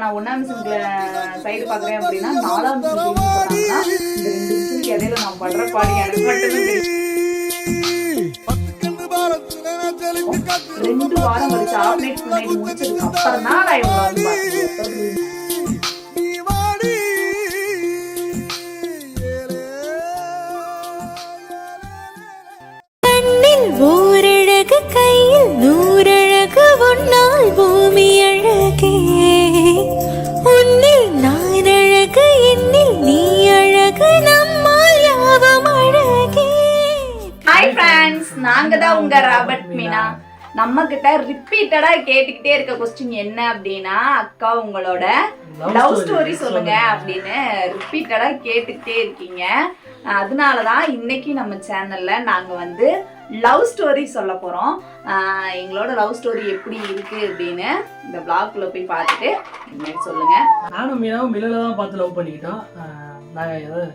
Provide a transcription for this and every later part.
நான் ஒன்னாம் மிஷினுக்கு சைடு பாக்குறேன் அப்படின்னா நாலாம் மிஷின் சொன்னாங்கன்னா இந்த ரெண்டு மிஷினுக்கு இடையில நான் படுற பாடி எனக்கு மட்டும் ரெண்டு வாரம் கழிச்சு ஆப்ரேட் பண்ணி முடிச்சதுக்கு அப்புறம் தான் நான் இவங்க வந்து பார்த்தேன் கண்ணில் நாங்க தான் உங்க ராபர்ட் மீனா. நம்ம கிட்ட ரிப்பீட்டடா கேட்டுக்கிட்டே இருக்க கொஸ்டின் என்ன அப்படின்னா அக்கா உங்களோட லவ் ஸ்டோரி சொல்லுங்க. அப்படின்னு ரிப்பீட்டடா கேட்டுக்கிட்டே இருக்கீங்க. அதனால தான் இன்னைக்கு நம்ம சேனல்ல நாங்க வந்து லவ் ஸ்டோரி சொல்ல போறோம். எங்களோட லவ் ஸ்டோரி எப்படி இருக்கு அப்படின்னு இந்த vlogக்குள்ள போய் பார்த்துட்டு என்னன்னு சொல்லுங்க. நானும் மீனாவும் மில்லில் தான் பார்த்து லவ் பண்ணிக்கிட்டோம். நாங்கள்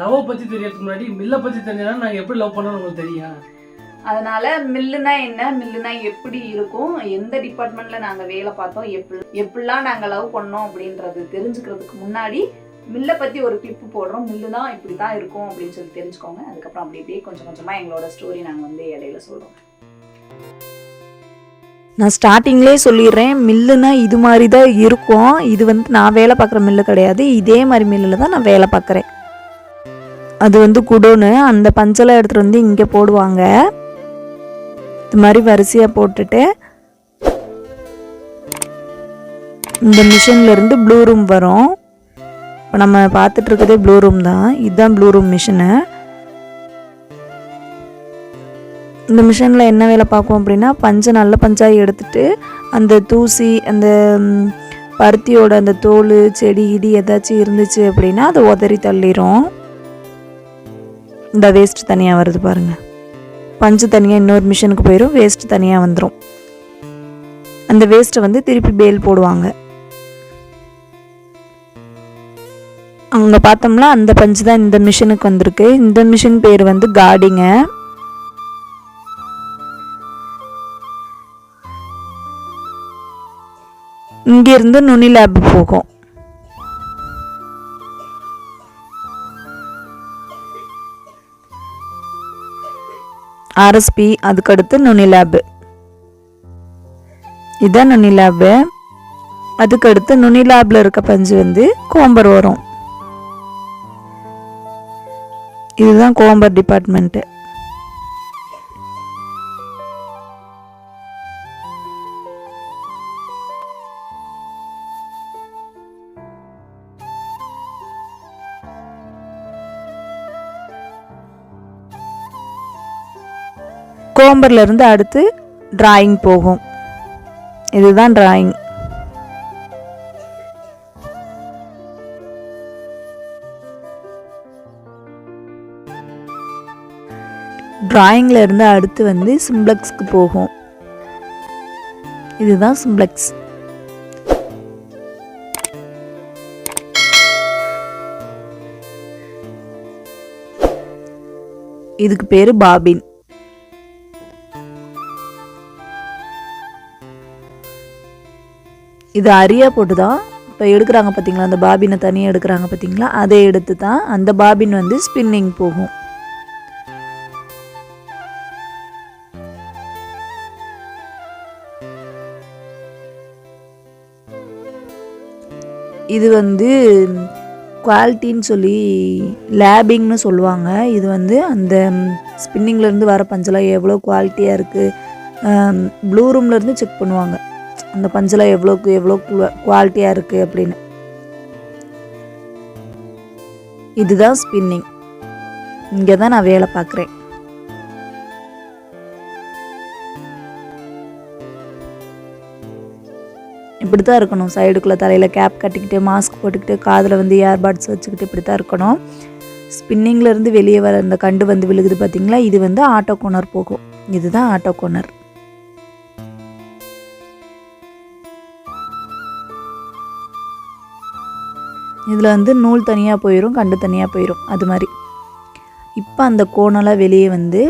லவ்வை பற்றி தெரியறதுக்கு முன்னாடி மில்லை பற்றி தெரிஞ்சதா நாங்கள் எப்படி லவ் பண்ணோம்னு உங்களுக்கு தெரியும். அதனால மில்லுனா என்ன? மில்லுனா எப்படி இருக்கும்? எந்த டிபார்ட்மெண்ட்ல நாங்க வேலை பார்த்தோம்? எப்படி எப்படிலாம் நாங்க லவ் பண்ணோம் அப்படின்றது தெரிஞ்சுக்கிறதுக்கு முன்னாடி மில்லை பத்தி ஒரு கிளிப்பு போடுறோம். மில்லு தான் இப்படி தான் இருக்கும் அப்படின்னு சொல்லி தெரிஞ்சுக்கோங்க. அதுக்கப்புறம் அப்படி இப்படியே கொஞ்சம் கொஞ்சமா எங்களோட ஸ்டோரி நாங்க வந்து இடையில சொல்றோம். நான் ஸ்டார்டிங்லேயே சொல்லிடுறேன். மில்லுனா இது மாதிரி தான் இருக்கும். இது வந்து நான் வேலை பார்க்குற மில்லு கிடையாது. இதே மாதிரி மில்லில் தான் நான் வேலை பார்க்குறேன். அது வந்து குடோனு. அந்த பஞ்செல்லாம் எடுத்துகிட்டு வந்து இங்கே போடுவாங்க. இது மாதிரி வரிசையாக போட்டுட்டு இந்த மிஷின்லேருந்து ப்ளூ ரூம் வரும். இப்போ நம்ம பார்த்துட்ருக்கதே ப்ளூ ரூம் தான். இதுதான் ப்ளூ ரூம் மிஷினு இந்த மிஷினில் என்ன வேலை பார்க்கும் அப்படின்னா பஞ்சை நல்ல பஞ்சாக எடுத்துட்டு அந்த தூசி அந்த பருத்தியோட அந்த தோல் செடி இடி ஏதாச்சும் இருந்துச்சு அப்படின்னா அதை உதறி தள்ளிரும். இந்த வேஸ்ட் தனியாக வருது பாருங்கள் பஞ்சு தனியாக இன்னொரு மிஷினுக்கு போயிடும் வேஸ்ட்டு தனியாக வந்துடும் அந்த வேஸ்ட்டை வந்து திருப்பி பேல் போடுவாங்க. அங்கே பார்த்தோம்னா அந்த பஞ்சு தான் இந்த மிஷினுக்கு வந்திருக்கு. இந்த மிஷின் பேர் வந்து காடிங்க இங்கேருந்து நுனி லேப் போகும். ஆர்எஸ்பி அதுக்கடுத்து நுனி லேபு இதான் நுனி லேபு அதுக்கடுத்து நுனி லேபில் இருக்க பஞ்சு வந்து கோம்பர் வரும் இதுதான் கோம்பர் டிபார்ட்மெண்ட்டு கோம்பர்ல இருந்து அடுத்து டிராயிங் போகும். இதுதான் டிராயிங் ட்ராயிங்கில் இருந்து அடுத்து வந்து சிம்ப்ளெக்ஸ்க்கு போகும். இதுதான் சிம்ப்ளெக்ஸ் இதுக்கு பேர் பாபின். இது அரியா போட்டு தான் இப்போ எடுக்கிறாங்க பார்த்தீங்களா அந்த பாபினை தனியாக எடுக்கிறாங்க பார்த்தீங்களா அதை எடுத்து தான் அந்த பாபின் வந்து ஸ்பின்னிங் போகும். இது வந்து குவாலிட்டின்னு சொல்லி லேபிங்னு சொல்லுவாங்க. இது வந்து அந்த ஸ்பின்னிங்லேருந்து வர பஞ்செல்லாம் எவ்வளோ குவாலிட்டியாக இருக்குது ப்ளூ ரூம்லேருந்து செக் பண்ணுவாங்க. அந்த பஞ்செல்லாம் எவ்வளோக்கு எவ்வளோ குவாலிட்டியாக இருக்குது அப்படின்னு. இதுதான் ஸ்பின்னிங் இங்கே தான் நான் வேலை பார்க்குறேன். இப்படி தான் இருக்கணும். சைடுக்குள்ளே தலையில் கேப் கட்டிக்கிட்டு மாஸ்க் போட்டுக்கிட்டு காதில் வந்து ஏர்பாட்ஸ் வச்சுக்கிட்டு இப்படி தான் இருக்கணும் ஸ்பின்னிங்லேருந்து வெளியே வர அந்த கண்டு வந்து விழுகுது பார்த்தீங்களா? இது வந்து ஆட்டோ கோனர் போகும். இதுதான் ஆட்டோ கோனர் இதில் வந்து நூல் தனியாக போயிடும் கண்டு தனியாக போயிடும் அது மாதிரி. இப்போ அந்த கோணெல்லாம் வெளியே வந்து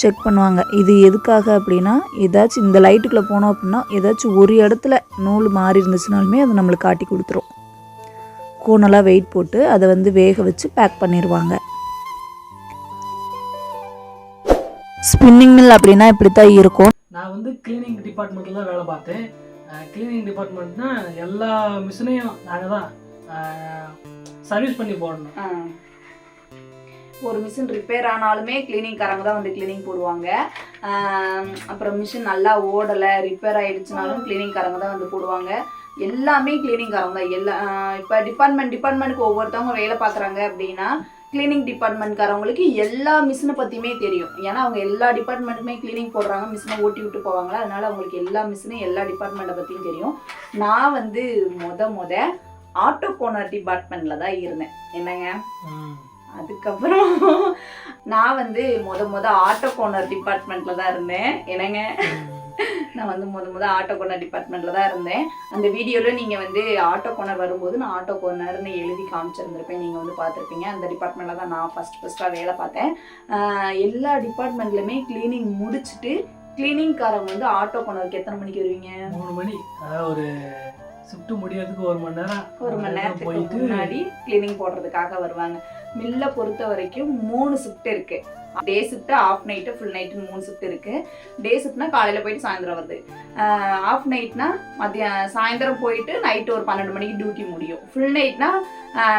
செக் பண்ணுவாங்க. இது எதுக்காக அப்படின்னா ஏதாச்சும் இந்த லைட்டுக்குள்ளே போனோம் அப்படின்னா ஏதாச்சும் ஒரு இடத்துல நூல் மாறி இருந்துச்சுனாலுமே அது நம்மளுக்கு காட்டி கொடுத்துரும். கோணெல்லாம் வெயிட் போட்டு அதை வந்து வேக வச்சு பேக் பண்ணிடுவாங்க ஸ்பின்னிங் மில் அப்படின்னா இப்படி தான் இருக்கும். நான் வந்து கிளீனிங் டிபார்ட்மெண்ட்டில் தான் வேலை பார்த்தேன். கிளீனிங் டிபார்ட்மெண்ட்னா எல்லா மிஷினையும் நாங்கள் தான் சர்வீஸ் பண்ணி போடணும். ஆ. ஒரு மிஷின் ரிப்பேர் ஆனாலுமே கிளீனிங்காரங்க தான் வந்து கிளீனிங் போடுவாங்க. அப்புறம் மிஷின் நல்லா ஓடலை ரிப்பேர் ஆகிடுச்சுனாலும் கிளீனிங்காரங்க தான் வந்து போடுவாங்க. எல்லாமே கிளீனிங்காரங்க தான். எல்லா இப்போ டிபார்ட்மெண்ட் டிபார்ட்மெண்ட்டுக்கு ஒவ்வொருத்தவங்க வேலை பார்க்குறாங்க அப்படின்னா கிளீனிங் டிபார்ட்மெண்ட்காரவங்களுக்கு எல்லா மிஷினை பற்றியுமே தெரியும். ஏன்னா அவங்க எல்லா டிபார்ட்மெண்ட்டுமே கிளீனிங் போடுறாங்க மிஷினை ஓட்டி விட்டு போவாங்களா? அதனால அவங்களுக்கு எல்லா மிஷினும் எல்லா டிபார்ட்மெண்ட்டை பற்றியும் தெரியும். நான் வந்து மொத மொதல் ஆட்டோ கோனர் டிபார்ட்மெண்ட்டில் தான் இருந்தேன். என்னங்க. அதுக்கப்புறம் நான் வந்து முத முத ஆட்டோ கோனர் டிபார்ட்மெண்ட்ல தான் இருந்தேன். என்னங்க? நான் வந்து முத முத ஆட்டோ கோனர் டிபார்ட்மெண்ட்ல தான் இருந்தேன். அந்த வீடியோல நீங்க வந்து ஆட்டோ கோனர் வரும்போது நான் ஆட்டோ கோனர்னு எழுதி காமிச்சிருந்திருப்பேன். நீங்க வந்து பார்த்துருப்பீங்க. அந்த டிபார்ட்மெண்ட்ல தான் நான் ஃபர்ஸ்ட் ஃபர்ஸ்டா வேலை பார்த்தேன். எல்லா டிபார்ட்மெண்ட்லயுமே கிளீனிங் முடிச்சுட்டு கிளீனிங்காரங்க வந்து ஆட்டோ கோனருக்கு எத்தனை மணிக்கு வருவீங்க? மூணு மணி. அதாவது ஒரு ஷிஃப்ட் முடியறதுக்கு ஒரு மணி நேரம் ஒரு மணி நேரத்துக்கு போயிட்டு முன்னாடி கிளீனிங் போடுறதுக்காக வருவாங்க. மில்லை பொறுத்த வரைக்கும் மூணு ஷிஃப்ட் இருக்கு. Day shift half night full night மூணு ஷிஃப்ட் இருக்கு. டே ஷிஃப்ட்னா காலையில் போயிட்டு சாயந்தரம் வருது. ஆஃப் நைட்னா மதிய சாயந்தரம் போயிட்டு நைட்டு ஒரு பன்னெண்டு மணிக்கு டியூட்டி முடியும். ஃபுல் நைட்னா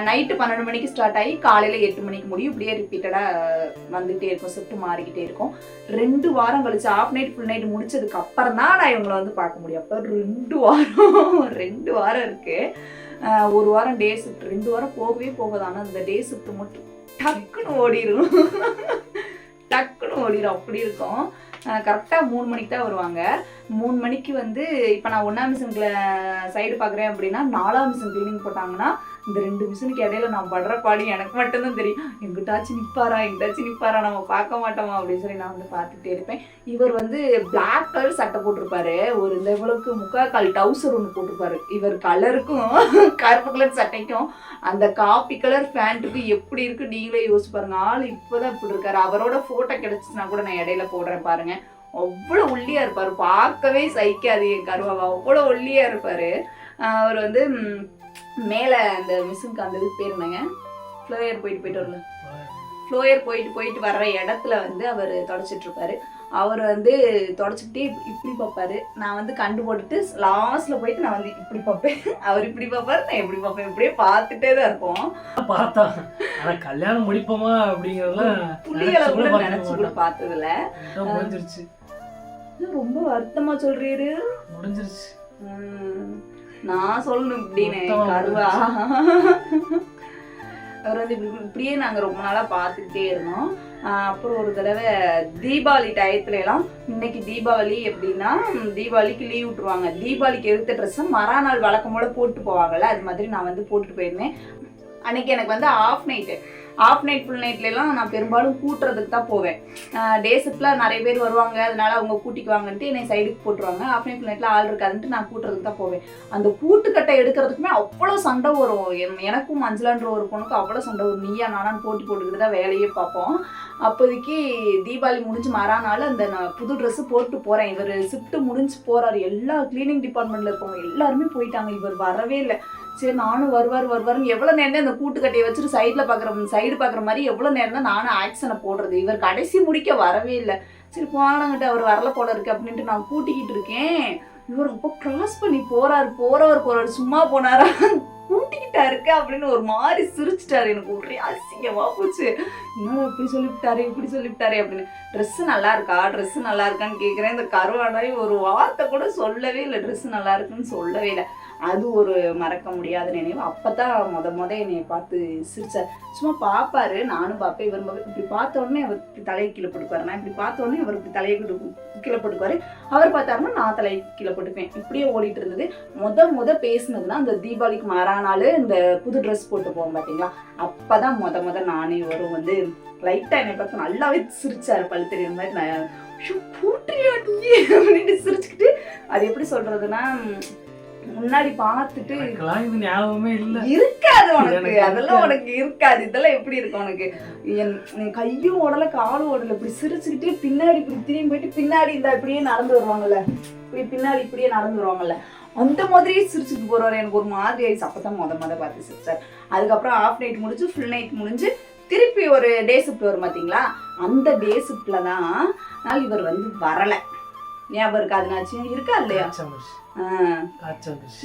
நைட்டு பன்னெண்டு மணிக்கு ஸ்டார்ட் ஆகி காலையில் எட்டு மணிக்கு முடியும். இப்படியே ரிப்பீட்டடாக வந்துகிட்டே இருக்கும். ஷிஃப்ட் மாறிக்கிட்டே இருக்கும். ரெண்டு வாரம் கழிச்சு ஆஃப் நைட் ஃபுல் நைட் முடிச்சதுக்கு அப்புறம் தான் நான் இவங்களை வந்து பார்க்க முடியும். அப்போ ரெண்டு வாரம் ரெண்டு வாரம் இருக்குது ஒரு வாரம் டே ஷிஃப்ட் ரெண்டு வாரம் போகவே போகாது. ஆனால் அந்த டே ஷிஃப்ட் மட்டும் டக்குன்னு ஓடிடும் டக்குன்னு ஓடிடும் அப்படி இருக்கும். கரெக்டாக மூணு மணிக்கு தான் வருவாங்க. மூணு மணிக்கு வந்து இப்போ நான் ஒன்றாம் மிஷின்ல சைடு பார்க்குறேன் அப்படின்னா நாலாம் மிஷின் க்ளீனிங் போட்டாங்கன்னா இந்த ரெண்டு மிஷினுக்கு இடையில நான் படுற பாடி எனக்கு மட்டும்தான் தெரியும். எங்கிட்டாச்சும் நிற்பாரா எங்கிட்டாச்சும் நிற்பாரா நம்ம பார்க்க மாட்டோமா அப்படின்னு சொல்லி நான் வந்து பார்த்துட்டே இருப்பேன். இவர் வந்து பிளாக் கலர் சட்டை போட்டிருப்பாரு. ஒரு இந்த இவ்வளவுக்கு முக்கால் கால் டவுசர் ஒன்று போட்டிருப்பாரு. இவர் கலருக்கும் கருப்பு கலர் சட்டைக்கும் அந்த காப்பி கலர் பேண்ட்டுக்கும் எப்படி இருக்கு நீங்களே யோசிச்சு பாருங்க. ஆள் இப்போதான் இப்படி இருக்காரு. அவரோட போட்டோ கிடைச்சுன்னா கூட நான் இடையில போடுறேன் பாருங்க. அவ்வளோ ஒல்லியா இருப்பாரு. பார்க்கவே சகிக்காது என் கருவாவா. அவ்வளோ ஒல்லியா இருப்பாரு. அவர் வந்து மேல அந்த மிஷினுக்கு அந்த இது பேர் என்னங்க? ஃப்ளோயர் போயிட்டு போயிட்டு வரல ஃப்ளோயர் போயிட்டு போயிட்டு வர்ற இடத்துல வந்து அவர் தொடச்சிட்டு இருப்பாரு. அவர் வந்து தொடச்சிக்கிட்டே இப்ப- இப்படி பார்ப்பாரு. நான் வந்து கண்டு போட்டுட்டு லாஸ்ட்ல போயிட்டு நான் வந்து இப்படி பார்ப்பேன். அவர் இப்படி பார்ப்பாரு நான் இப்படி பார்ப்பேன். இப்படியே பார்த்துட்டே தான் இருப்போம். பார்த்தா ஆனா கல்யாணம் முடிப்போமா அப்படிங்கறதெல்லாம் புள்ளிகளை கூட நினைச்சு கூட பார்த்ததுல மாட்டோம். முடிஞ்சிருச்சு. ரொம்ப வருத்தமா சொல்றீரு? முடிஞ்சிருச்சு. நான் சொல்லணும் இப்படின்னு கருவா. அவர் வந்து இப்படி இப்படியே நாங்கள் ரொம்ப நாளாக பார்த்துக்கிட்டே இருந்தோம். அப்புறம் ஒரு தடவை தீபாவளி டயத்துல எல்லாம் இன்னைக்கு தீபாவளி எப்படின்னா தீபாவளிக்கு லீவ் விட்டுருவாங்க. தீபாவளிக்கு எடுத்த ட்ரெஸ்ஸை மறாநாள் வழக்கம் போல போட்டு போவாங்கல்ல அது மாதிரி நான் வந்து போட்டுட்டு போயிருந்தேன். அன்னைக்கு எனக்கு வந்து half night half night full நைட்லலாம் நான் பெரும்பாலும் கூட்டுறதுக்கு தான் போவேன். டே ஷிஃப்டில் நிறைய பேர் வருவாங்க. அதனால அவங்க கூட்டிக்குவாங்கன்ட்டு என்னை சைடுக்கு போட்டுருவாங்க. ஆஃப் நைட் ஃபுல் நைட்டில் ஆள் இருக்காதுன்ட்டு நான் கூட்டுறதுக்கு தான் போவேன். அந்த கூட்டுக்கட்டை எடுக்கிறதுக்குமே அவ்வளோ சண்டை வரும். என்- எனக்கும் மஞ்சளான்ற ஒரு பொண்ணுக்கும் அவ்வளோ சண்டை வரும். நீயா நானான்னு போட்டி போட்டுக்கிட்டு தான் வேலையே பார்ப்போம். அப்போதைக்கு தீபாவளி முடிஞ்சு மறாநாள் அந்த நான் புது ட்ரெஸ்ஸு போட்டு போகிறேன் இவர் ஷிஃப்ட்டு முடிஞ்சு போகிறார் எல்லா க்ளீனிங் டிபார்ட்மெண்ட்டில் இருக்கவங்க எல்லாருமே போயிட்டாங்க. இவர் வரவே இல்லை. சரி நானும் வருவார் வருவாருன்னு எவ்வளோ நேரம் தான் இந்த கூட்டுக்கட்டையை வச்சுட்டு சைடில் பார்க்குற சைடு பார்க்குற மாதிரி எவ்வளோ நேரம் தான் நானும் ஆக்ஷனை போடுறது. இவர் கடைசி முடிக்க வரவே இல்லை. சரி போனாங்கிட்ட அவர் வரல போல இருக்கு அப்படின்ட்டு நான் கூட்டிக்கிட்டு இருக்கேன். இவர் ரொம்ப கிராஸ் பண்ணி போறாரு போறவர் போறாரு சும்மா போனாரா? கூட்டிக்கிட்டா இருக்கு அப்படின்னு ஒரு மாதிரி சிரிச்சிட்டாரு. எனக்கு ஒரே அசிங்கமா போச்சு. இன்னும் இப்படி சொல்லிவிட்டாரு இப்படி சொல்லிவிட்டாரு அப்படின்னு. ட்ரெஸ் நல்லா இருக்கா? ட்ரெஸ் நல்லா இருக்கான்னு கேட்குறேன் இந்த கருவாடாய் ஒரு வார்த்தை கூட சொல்லவே இல்லை. ட்ரெஸ் நல்லா இருக்குன்னு சொல்லவே இல்லை. அது ஒரு மறக்க முடியாத நினைவு. அப்பதான் முத முத என்னை பார்த்து சிரிச்சார். சும்மா பார்ப்பாரு நானும் பார்ப்பேன் இவர் இப்படி பார்த்த உடனே அவர் இப்படி தலையை கீழே போட்டுப்பாரு நான் இப்படி பார்த்த உடனே அவர் இப்படி தலையை கீழே போட்டு- போட்டுக்குவாரு. அவர் பார்த்தாருன்னா நான் தலையை கீழே போட்டுப்பேன் இப்படியே ஓடிட்டு இருந்தது. முத முத பேசுனதுன்னா அந்த தீபாவளிக்கு மாறானாலு இந்த புது ட்ரெஸ் போட்டு போவோம் பார்த்தீங்களா அப்பதான் முத முத நானே வரும் வந்து லைட்டாக என்னை பார்த்து நல்லாவே சிரிச்சாரு பல்லு தெரியுற மாதிரி. நான் "ஐயோ, போட்டுறியா நீ சிரிச்சுக்கிட்டு அது எப்படி சொல்றதுன்னா முன்னாடி பார்த்துட்டு எனக்கெல்லாம் இது ஞாபகமே இல்ல. இருக்காது உனக்கு. அதெல்லாம் உனக்கு இருக்காது. இதெல்லாம் எப்படி இருக்கும் உனக்கு? என் கையும் ஓடல காலும் ஓடல. இப்படி சிரிச்சுக்கிட்டே பின்னாடி இப்படி திரும்பி போயிட்டு பின்னாடி இந்த இப்படியே நடந்து வருவாங்கல்ல. இப்படி பின்னாடி இப்படியே நடந்து வருவாங்கல்ல. அந்த மாதிரியே சிரிச்சுட்டு போறாரு. எனக்கு ஒரு மாதிரி ஆயிடுச்சு. அப்பதான் முத முத பார்த்து சிரிச்சார். அதுக்கப்புறம் ஆஃப் நைட் முடிஞ்சு ஃபுல் நைட் முடிஞ்சு திருப்பி ஒரு டே ஷிஃப்ட் வரும் பார்த்தீங்களா அந்த டே ஷிஃப்ட்ல தான் இவர் வந்து வரல. ஞாபகம் இருக்காதுனாச்சும் இருக்கா இல்லையா?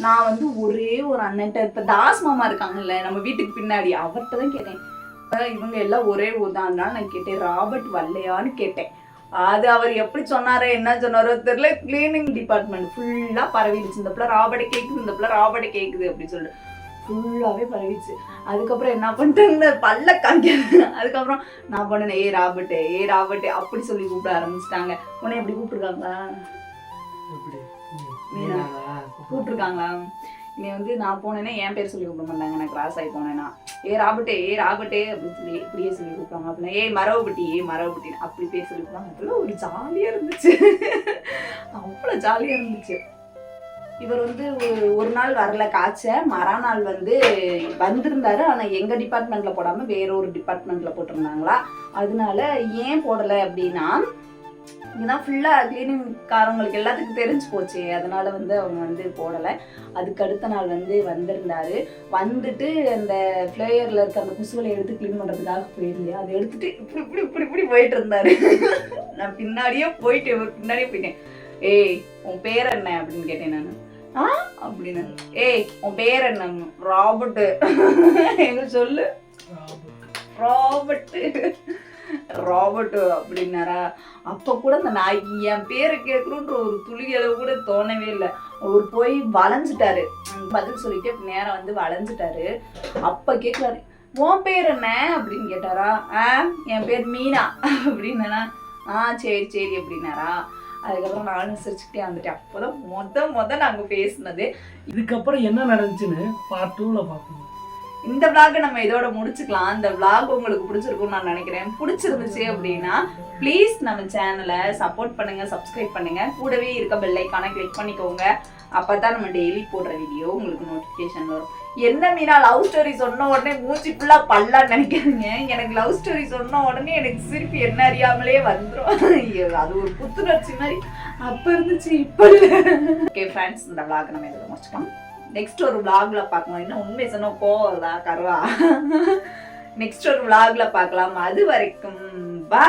நான் வந்து ஒரே ஒரு அண்ணன்ட்ட இப்ப தாஸ் மாமா இருக்காங்கல்ல நம்ம வீட்டுக்கு பின்னாடி அவர்கிட்ட தான் கேட்டேன். இவங்க எல்லாம் ஒரே ஊர் தான் அதனால நான் கேட்டேன் ராபர்ட் வரலையான்னு கேட்டேன். அது அவர் எப்படி சொன்னாரோ என்ன சொன்னாரோ தெரியல கிளீனிங் டிபார்ட்மெண்ட் ஃபுல்லா பரவிடுச்சு. இந்த பிள்ளை ராபர்ட்டை கேக்குது இந்த பிள்ளை ராபர்ட்டை கேக்குது அப்படின்னு சொல்லிட்டு. ஃபுல்லாவே பரவிடுச்சு. அதுக்கப்புறம் என்ன பண்ணிட்டேன்னு பல்ல காமிக்க அதுக்கப்புறம் நான் பண்ணேன் ஏ ராபர்ட் ஏ ராபர்ட் அப்படி சொல்லி கூப்பிட ஆரம்பிச்சிட்டாங்க. உன்னை எப்படி கூப்பிட்டுருக்காங்களா கூப்பிட்டுருக்காங்களா? நீ வந்து நான் போனேன்னா என் பேர் சொல்லி கூப்பிட மாட்டாங்க. நான் கிராஸ் ஆகி போனேன்னா. ஏ ராபர்ட்டே ஏ ராபர்ட்டே அப்படின்னு சொல்லி இப்படியே சொல்லி கூப்பிட்டாங்க அப்படின்னா ஏ மரவப்பட்டி ஏ மரவப்பட்டி அப்படி பேர் சொல்லி கூப்பிட்டாங்க அதெல்லாம் ஒரு ஜாலியாக இருந்துச்சு. அவ்வளோ ஜாலியாக இருந்துச்சு. இவர் வந்து ஒரு ஒரு நாள் வரல காய்ச்ச. மறுநாள் வந்து வந்திருந்தாரு. ஆனால் எங்கள் டிபார்ட்மெண்ட்டில் போடாமல் வேற ஒரு டிபார்ட்மெண்ட்டில் போட்டிருந்தாங்களா? அதனால ஏன் போடலை அப்படின்னா இங்கதான் ஃபுல்லாக கிளீனிங்காரங்களுக்கு எல்லாத்துக்கும் தெரிஞ்சு போச்சு. அதனால வந்து அவங்க வந்து போடலை. அதுக்கு அடுத்த நாள் வந்து வந்திருந்தாரு. வந்துட்டு அந்த ஃப்ளேயரில் இருக்க அந்த குசுவலை எடுத்து க்ளீன் பண்ணுறதுக்காக போயிருந்தேன் அதை எடுத்துட்டு இப்படி இப்படி இப்படி இப்படி போயிட்டு இருந்தாரு. நான் பின்னாடியே போயிட்டு பின்னாடியே போயிட்டேன் ஏய் உன் பேர் என்ன? அப்படின்னு கேட்டேன் நான். ஆ? அப்படின்னு. ஏய் உன் பேர் என்ன? ராபர்ட்டு. எங்க சொல்லு? ராபர்ட்டு. ராபர்ட் அப்படின்னாரா? அப்ப கூட அந்த நாய்க்கு என் பேரை கேட்கணுன்ற ஒரு துளி அளவு கூட தோணவே இல்லை. அவர் போய் வளைஞ்சிட்டாரு. பதில் சொல்லிட்டு நேரம் வந்து வளைஞ்சிட்டாரு. அப்ப கேட்குறாரு உன் பேர் என்ன? அப்படின்னு கேட்டாரா ஆ என் பேர் மீனா. அப்படின்னா ஆ சரி சரி அப்படின்னாரா. அதுக்கப்புறம் நானும் சிரிச்சுக்கிட்டே வந்துட்டேன். அப்போதான் மொத மொத நாங்கள் பேசினது. இதுக்கப்புறம் என்ன நடந்துச்சுன்னு பார்ட் டூவில் பார்ப்போம். இந்த vlog நம்ம இதோட முடிச்சுக்கலாம். இந்த விளாக் உங்களுக்கு பிடிச்சிருக்கும்னு நான் நினைக்கிறேன். பிடிச்சிருந்துச்சு அப்படின்னா ப்ளீஸ் நம்ம சேனலை சப்போர்ட் பண்ணுங்க சப்ஸ்கிரைப் பண்ணுங்க. கூடவே இருக்க பெல்லைக்கான கிளிக் பண்ணிக்கோங்க. அப்பதான் நம்ம டெய்லி போடுற வீடியோ உங்களுக்கு நோட்டிஃபிகேஷன் வரும். என்ன மீனா லவ் ஸ்டோரி சொன்ன உடனே மூச்சு ஃபுல்லா பல்லா நினைக்கிறீங்க எனக்கு லவ் ஸ்டோரி சொன்ன உடனே எனக்கு சிரிப்பு என்ன அறியாமலே வந்துடும் அது ஒரு புத்துணர்ச்சி மாதிரி அப்ப இருந்துச்சு இப்ப ஓகே ஃப்ரெண்ட்ஸ் இந்த விளாக் நம்ம இதில் முடிச்சுக்கலாம். நெக்ஸ்ட் ஒரு விளாக்ல பார்க்கலாம் என்ன உண்மை சொன்னால் கோவலா கருவா. நெக்ஸ்ட் ஒரு விளாக்ல பார்க்கலாம். அது வரைக்கும் பா